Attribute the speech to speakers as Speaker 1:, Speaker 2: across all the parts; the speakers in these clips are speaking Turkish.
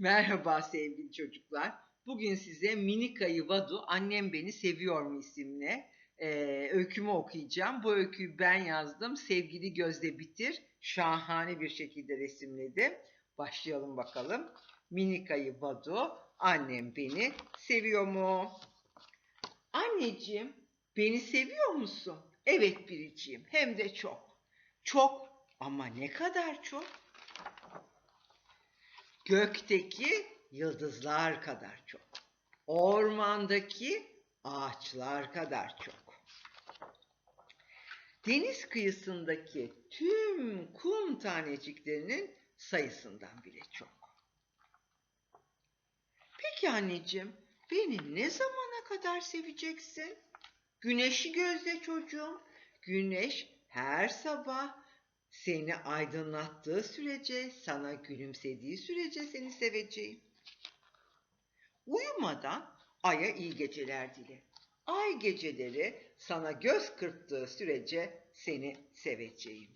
Speaker 1: Merhaba sevgili çocuklar. Bugün size Minik Ayı Vadu Annem Beni Seviyor mu isimli e, öykümü okuyacağım. Bu öyküyü ben yazdım. Sevgili Gözde Bitir şahane bir şekilde resimledi. Başlayalım bakalım. Minik Ayı Vadu Annem Beni Seviyor mu? Anneciğim beni seviyor musun? Evet Biriciğim hem de çok. Çok ama ne kadar çok? Gökteki yıldızlar kadar çok. Ormandaki ağaçlar kadar çok. Deniz kıyısındaki tüm kum taneciklerinin sayısından bile çok. Peki anneciğim, beni ne zamana kadar seveceksin? Güneşi gözle çocuğum. Güneş her sabah seni aydınlattığı sürece, sana gülümsediği sürece seni seveceğim. Uyumadan aya iyi geceler dile. Ay geceleri sana göz kırptığı sürece seni seveceğim.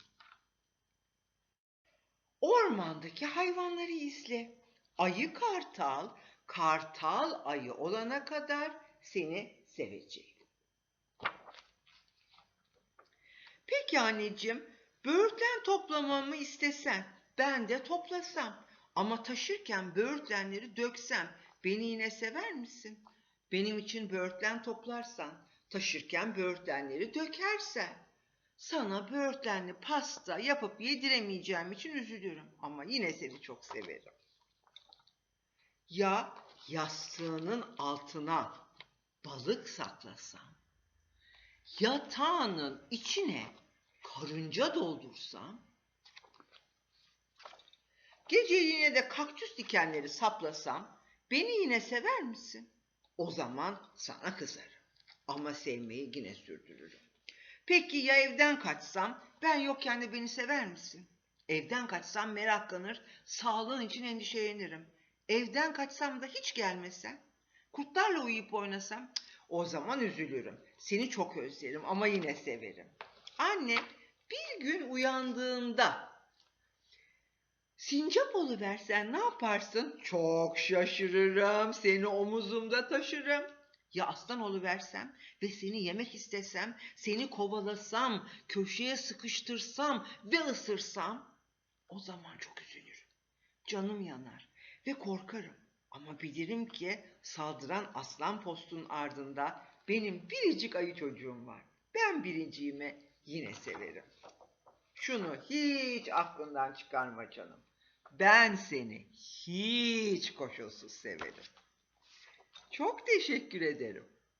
Speaker 1: Ormandaki hayvanları izle. Ayı kartal, kartal ayı olana kadar seni seveceğim. Peki anneciğim, böğürtlen toplamamı istesen, ben de toplasam. Ama taşırken böğürtlenleri döksem, beni yine sever misin? Benim için böğürtlen toplarsan, taşırken böğürtlenleri dökersen. Sana böğürtlenli pasta yapıp yediremeyeceğim için üzülürüm. Ama yine seni çok severim. Ya yastığının altına balık saklasam, yatağının içine karınca doldursam, gece yine de kaktüs dikenleri saplasam, beni yine sever misin? O zaman sana kızarım. Ama sevmeyi yine sürdürürüm. Peki ya evden kaçsam, ben yokken de beni sever misin? Evden kaçsam meraklanır, sağlığın için endişelenirim. Evden kaçsam da hiç gelmesen, kurtlarla uyuyup oynasam, o zaman üzülürüm. Seni çok özlerim ama yine severim. Anne, bir gün uyandığında sincap oluversen ne yaparsın? Çok şaşırırım, seni omuzumda taşırım. Ya aslan oluversem ve seni yemek istesem, seni kovalasam, köşeye sıkıştırsam ve ısırsam, o zaman çok üzülürüm. Canım yanar ve korkarım. Ama bilirim ki saldıran aslan postun ardında benim biricik ayı çocuğum var. Ben birinciğimi yine severim. Şunu hiç aklından çıkarma canım. Ben seni hiç koşulsuz severim. Çok teşekkür ederim.